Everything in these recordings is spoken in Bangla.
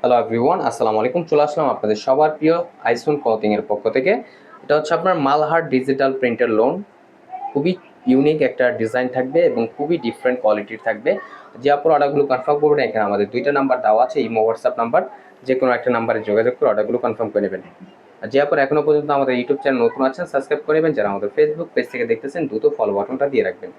হ্যালো এভরিওয়ান আসসালামু আলাইকুম। চলে আসলাম আপনাদের সবার প্রিয় আইসুন এর পক্ষ থেকে। এটা হচ্ছে আপনার মালহার ডিজিটাল প্রিন্টার লোন খুবই ইউনিক একটা ডিজাইন থাকবে এবং খুবই ডিফারেন্ট কোয়ালিটির থাকবে। যে আপনার অর্ডারগুলো কনফার্ম করবেন, এখানে আমাদের দুইটা নাম্বার দেওয়া আছে, ইমো হোয়াটসঅ্যাপ নাম্বার যে কোনো একটা নাম্বারে যোগাযোগ করে অর্ডারগুলো কনফার্ম করে নেবেন। আর যে আপনার এখনও পর্যন্ত আমাদের ইউটিউব চ্যানেল নতুন আছেন সাবস্ক্রাইব করে নেবেন। যারা আমাদের ফেসবুক পেজ থেকে দেখতেছেন, দ্রুত ফলো বাটনটা দিয়ে রাখবেন।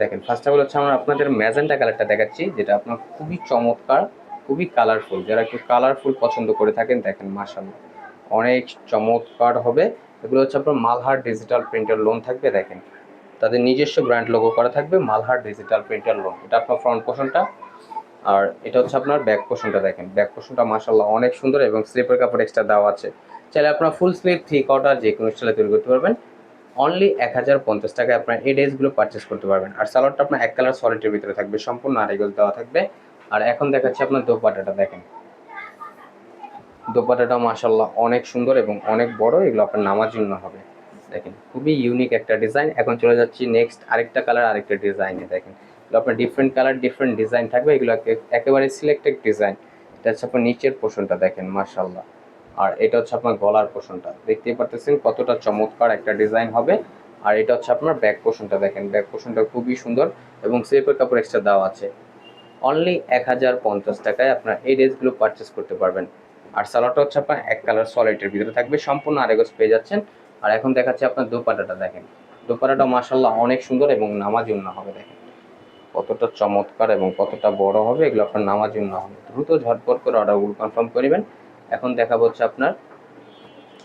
দেখেন ফার্স্ট অফ অল হচ্ছে আমরা আপনাদের ম্যাজেন্টা কালারটা দেখাচ্ছি, যেটা আপনার খুবই চমৎকার খুবই কালারফুল যারা একটু কালারফুল পছন্দ করে থাকেন, দেখেন মাসাল্লাহ অনেক চমৎকার হবে। এগুলো হচ্ছে আপনার মালহার ডিজিটাল প্রিন্টার লোন থাকবে, দেখেন। তাদের নিজস্ব ব্র্যান্ড লোগো করা থাকবে, মালহার ডিজিটাল প্রিন্টার লোন এটা আপনার ফ্রন্ট পোর্শনটা আর এটা হচ্ছে আপনার ব্যাক পোর্শনটা দেখেন। ব্যাক পোর্শনটা মাসাল্লাহ অনেক সুন্দর এবং স্লিপের কাপড় এক্সট্রা দেওয়া আছে। চাইলে আপনার ফুল স্লিপ থ্রি কটার যে কোনো স্টাইলে তৈরি করতে পারবেন। অনলি এক হাজার পঞ্চাশ টাকায় আপনার এই ড্রেসগুলো পারচেস করতে পারবেন। আর সালোয়ারটা আপনার এক কালার সলিডের ভিতরে থাকবে, সম্পূর্ণ আড়াইগজ দেওয়া থাকবে। আর এখন দেখাচ্ছি আপনার দোপাটাটা দেখেন। দোপাটাটা মাসাল্লাহ অনেক সুন্দর এবং অনেক বড়, এগুলো আপনার নামার জন্য হবে। দেখেন, খুবই ইউনিক একটা ডিজাইন এখন চলে যাচ্ছি নেক্সট আরেকটা কালার আরেকটা ডিজাইনে দেখেন। এগুলো আপনার ডিফারেন্ট কালার ডিফারেন্ট ডিজাইন থাকবে। এগুলো একে- একেবারে সিলেক্টেড ডিজাইন এটা হচ্ছে আপনার নিচের পোর্শনটা দেখেন মাসাল্লাহ আর এটা হচ্ছে আপনার গলার পোষণটা দেখতেই পারতেছেন কতটা চমৎকার একটা ডিজাইন হবে। আর এটা হচ্ছে আপনার ব্যাক পোর্শনটা দেখেন। ব্যাক পোর্শনটা খুবই সুন্দর এবং স্লিপের কাপড় এক্সট্রা দেওয়া আছে। অনলি এক হাজার পঞ্চাশ টাকায় আপনার এই ড্রেসগুলো পারচেস করতে পারবেন। আর সালোয়ারটা হচ্ছে আপনার এক কালার সলিডের ভিতরে থাকবে, সম্পূর্ণ আরেগজ পেয়ে যাচ্ছেন। আর এখন দেখাচ্ছে আপনার দোপাটাটা দেখেন। দোপাটাটা মাসাল্লাহ অনেক সুন্দর এবং নামাজ জন্য হবে, দেখেন। কতটা চমৎকার এবং কতটা বড় হবে, এগুলো আপনার নামাজ জন্য হবে। দ্রুত ঝটপট করে অর্ডারগুলো কনফার্ম করবেন এখন দেখা হচ্ছে আপনার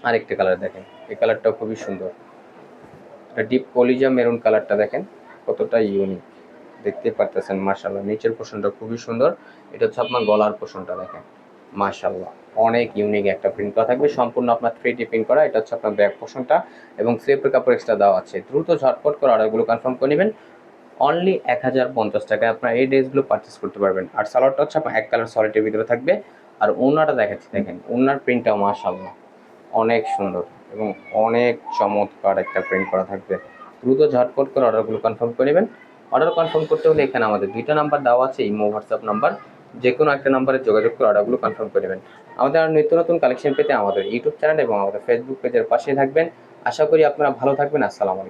আরেকটা কালার দেখেন। এই কালারটাও খুবই সুন্দর। ডিপ কলিজা মেরুন কালারটা দেখেন। কতটা ইউনিক দেখতে পারতেছেন মার্শাল্লাহ নিচের পোর্শনটা খুবই সুন্দর। এটা হচ্ছে আপনার গলার পোর্শনটা দেখেন। মার্শাল্লাহ অনেক ইউনিক একটা প্রিন্ট করা থাকবে, সম্পূর্ণ আপনার থ্রি ডি প্রিন্ট করা। এটা হচ্ছে আপনার ব্যাক পোর্শনটা এবং স্লিপের কাপড় এক্সট্রা দেওয়া আছে। দ্রুত ঝটপট করে অর্ডারগুলো কনফার্ম করে নেবেন। অনলি এক হাজার পঞ্চাশ টাকায় আপনার এই ড্রেসগুলো পারচেস করতে পারবেন। আর সালোয়ারটা হচ্ছে আপনার এক কালার সলিডের ভিতরে থাকবে। আর ওনাটা দেখাচ্ছি, দেখেন। ওনার প্রিন্টটাও মার্শাল্লাহ অনেক সুন্দর এবং অনেক চমৎকার একটা প্রিন্ট করা থাকবে। দ্রুত ঝটপট করে অর্ডারগুলো কনফার্ম করে নেবেন। অর্ডার কনফার্ম করতে হলে এখানে আমাদের দুইটা নাম্বার দেওয়া আছে, ইমো হোয়াটসঅ্যাপ নাম্বার যে কোনো একটা নাম্বারে যোগাযোগ করে অর্ডারগুলো কনফার্ম করে নেবেন। আমাদের আর নিত্য নতুন কালেকশন পেতে আমাদের ইউটিউব চ্যানেল এবং আমাদের ফেসবুক পেজের পাশে থাকবেন। আশা করি আপনারা ভালো থাকবেন। আসসালামু